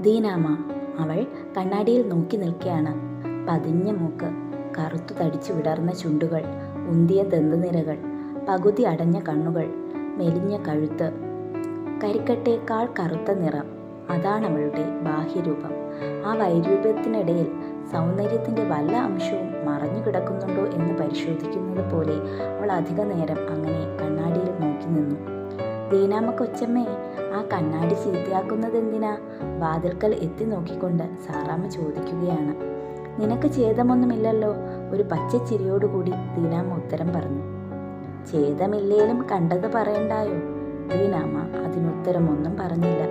ദീനാമ അവൾ കണ്ണാടിയിൽ നോക്കി നിൽക്കുകയാണ് പതിഞ്ഞ മൂക്ക് കറുത്തു തടിച്ചു വിടർന്ന ചുണ്ടുകൾ ഉന്തിയ ദന്തനിരകൾ പകുതി അടഞ്ഞ കണ്ണുകൾ മെലിഞ്ഞ കഴുത്ത്. കരിക്കട്ടേക്കാൾ കറുത്ത നിറം അതാണ് അവളുടെ ബാഹ്യരൂപം. ആ വൈരൂപ്യത്തിനിടയിൽ സൗന്ദര്യത്തിന്റെ വല്ല അംശവും മറഞ്ഞു കിടക്കുന്നുണ്ടോ എന്ന് പരിശോധിക്കുന്നത് പോലെ അവൾ അധിക നേരം അങ്ങനെ കണ്ണാടിയിൽ നോക്കി നിന്നു. ദീനാമ്മ കൊച്ചമ്മേ ആ കണ്ണാടി ചീത്തയാക്കുന്നത് എന്തിനാ? വാതിൽക്കൽ എത്തി നോക്കിക്കൊണ്ട് സാറാമ്മ ചോദിക്കുകയാണ്. നിനക്ക് ഛേദമൊന്നുമില്ലല്ലോ? ഒരു പച്ചച്ചിരിയോടുകൂടി ദീനാമ്മ ഉത്തരം പറഞ്ഞു. ഛേദമില്ലേലും കണ്ടത് പറയണ്ടായോ? ദീനാമ്മ അതിനുത്തരമൊന്നും പറഞ്ഞില്ല.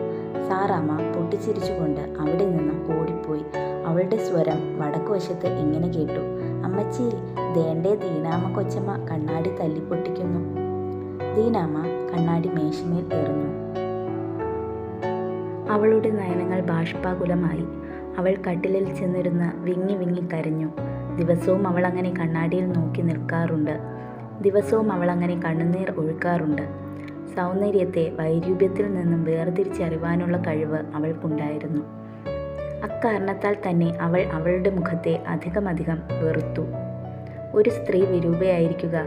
സാറാമ്മ പൊട്ടിച്ചിരിച്ചുകൊണ്ട് അവിടെ നിന്നും ഓടിപ്പോയി. അവളുടെ സ്വരം വടക്കുവശത്ത് ഇങ്ങനെ കേട്ടു. അമ്മച്ചി ദേണ്ടേ ദീനാമ്മ കൊച്ചമ്മ കണ്ണാടി തല്ലിപ്പൊട്ടിക്കുന്നു. ദീനാമ്മ കണ്ണാടി മേശമേൽ എറിഞ്ഞു. അവളുടെ നയനങ്ങൾ ബാഷ്പാകുലമായി. അവൾ കട്ടിലിൽ ചെന്നിരുന്ന് വിങ്ങി വിങ്ങി കരഞ്ഞു. ദിവസവും അവൾ അങ്ങനെ കണ്ണാടിയിൽ നോക്കി നിൽക്കാറുണ്ട്. ദിവസവും അവൾ അങ്ങനെ കണ്ണുനീർ ഒഴുക്കാറുണ്ട്. സൗന്ദര്യത്തെ വൈരൂപ്യത്തിൽ നിന്നും വേർതിരിച്ചറിവാനുള്ള കഴിവ് അവൾക്കുണ്ടായിരുന്നു. അക്കാരണത്താൽ തന്നെ അവൾ അവളുടെ മുഖത്തെ അധികമധികം വെറുത്തു. ഒരു സ്ത്രീ വിരൂപയായിരിക്കുക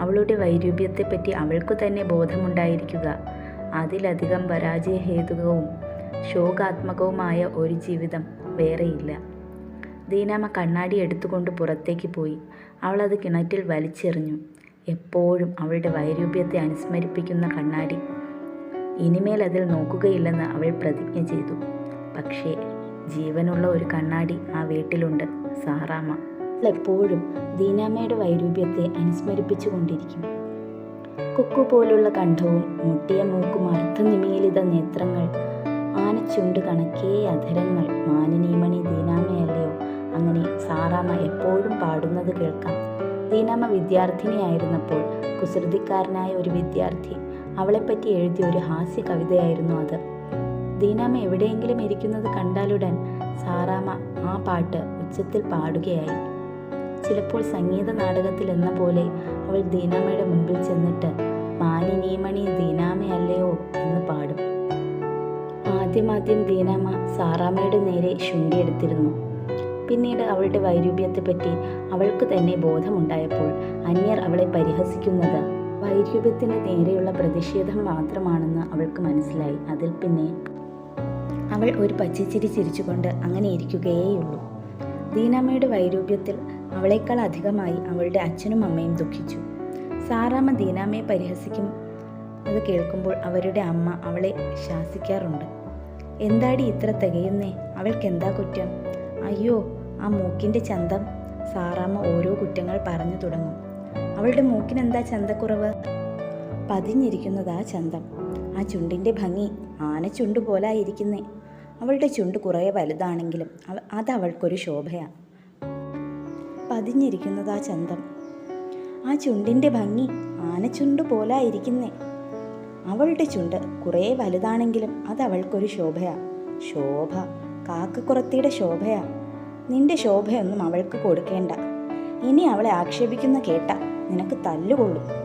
അവളുടെ വൈരൂപ്യത്തെപ്പറ്റി അവൾക്കു തന്നെ ബോധമുണ്ടായിരിക്കുക അതിലധികം പരാജയഹേതുകവും ശോകാത്മകവുമായ ഒരു ജീവിതം വേറെയില്ല. ദീനാമ കണ്ണാടി എടുത്തുകൊണ്ട് പുറത്തേക്ക് പോയി. അവളത് കിണറ്റിൽ വലിച്ചെറിഞ്ഞു. എപ്പോഴും അവളുടെ വൈരൂപ്യത്തെ അനുസ്മരിപ്പിക്കുന്ന കണ്ണാടി. ഇനിമേൽ അതിൽ നോക്കുകയില്ലെന്ന് അവൾ പ്രതിജ്ഞ ചെയ്തു. പക്ഷേ ജീവനുള്ള ഒരു കണ്ണാടി ആ വീട്ടിലുണ്ട് സാറാമ്മ. എപ്പോഴും ദീനാമയുടെ വൈരൂപ്യത്തെ അനുസ്മരിപ്പിച്ചു കൊണ്ടിരിക്കും കുക്കു പോലുള്ള കണ്ഠവും മുട്ടിയ മൂക്കും അർത്ഥനിമീലിത നേത്രങ്ങൾ ആനച്ചുണ്ട് കണക്കേ അധരങ്ങൾ. മാനിനീമണി ദീനാമയല്ലയോ അങ്ങനെ സാറാമ്മ എപ്പോഴും പാടുന്നത് കേൾക്കാം. ദീനാമ്മ വിദ്യാർത്ഥിനിയായിരുന്നപ്പോൾ കുസൃതിക്കാരനായ ഒരു വിദ്യാർത്ഥി. അവളെപ്പറ്റി എഴുതിയ ഒരു ഹാസ്യ കവിതയായിരുന്നു അത്. ദീനാമ്മ എവിടെയെങ്കിലും ഇരിക്കുന്നത് കണ്ടാലുടൻ സാറാമ്മ ആ പാട്ട് ഉച്ചത്തിൽ പാടുകയായി. ചിലപ്പോൾ സംഗീത നാടകത്തിൽ എന്ന പോലെ അവൾ ദീനാമ്മയുടെ മുൻപിൽ ചെന്നിട്ട് മാനിനീമണി ദീനാമയല്ലയോ എന്ന് പാടും. ആദ്യമാദ്യം ദീനാമ്മ സാറാമ്മയുടെ നേരെ ശുണ്ടിയെടുത്തിരുന്നു പിന്നീട് അവളുടെ വൈരൂപ്യത്തെപ്പറ്റി അവൾക്ക് തന്നെ ബോധമുണ്ടായപ്പോൾ അന്യർ അവളെ പരിഹസിക്കുന്നത്. വൈരൂപ്യത്തിന് നേരെയുള്ള പ്രതിഷേധം മാത്രമാണെന്ന് അവൾക്ക് മനസ്സിലായി. അതിൽ പിന്നെ അവൾ ഒരു പച്ചച്ചിരി ചിരിച്ചുകൊണ്ട് അങ്ങനെ ഇരിക്കുകയേയുള്ളൂ ദീനാമ്മയുടെ വൈരൂപ്യത്തിൽ അവളേക്കാൾ അധികമായി അവളുടെ അച്ഛനും അമ്മയും ദുഃഖിച്ചു. സാറാമ്മ ദീനാമ്മയെ പരിഹസിക്കും അത് കേൾക്കുമ്പോൾ അവരുടെ അമ്മ അവളെ ശാസിക്കാറുണ്ട്. എന്താടി ഇത്ര തികയുന്നേ? അവൾക്ക് എന്താ കുറ്റം? അയ്യോ ആ മൂക്കിന്റെ ചന്തം. സാറാമ്മ ഓരോ കുറ്റങ്ങൾ പറഞ്ഞു തുടങ്ങും. അവളുടെ മൂക്കിനെന്താ ചന്തക്കുറവ്? പതിഞ്ഞിരിക്കുന്നതാ ചന്തം. ആ ചുണ്ടിന്റെ ഭംഗി ആനച്ചുണ്ട് പോലായിരിക്കുന്നേ. അവളുടെ ചുണ്ട് കുറേ വലുതാണെങ്കിലും അത് അവൾക്കൊരു ശോഭയാ. പതിഞ്ഞിരിക്കുന്നതാ ചന്തം. ആ ചുണ്ടിന്റെ ഭംഗി ആനച്ചുണ്ട് പോലായിരിക്കുന്നേ. അവളുടെ ചുണ്ട് കുറേ വലുതാണെങ്കിലും അത് അവൾക്കൊരു ശോഭയാ. ശോഭ കാക്കക്കുറത്തിയുടെ ശോഭയാ. നിന്റെ ശോഭയൊന്നും അവൾക്ക് കൊടുക്കേണ്ട. ഇനി അവളെ ആക്ഷേപിക്കുന്ന കേട്ട നിനക്ക് തല്ലുകൊള്ളും.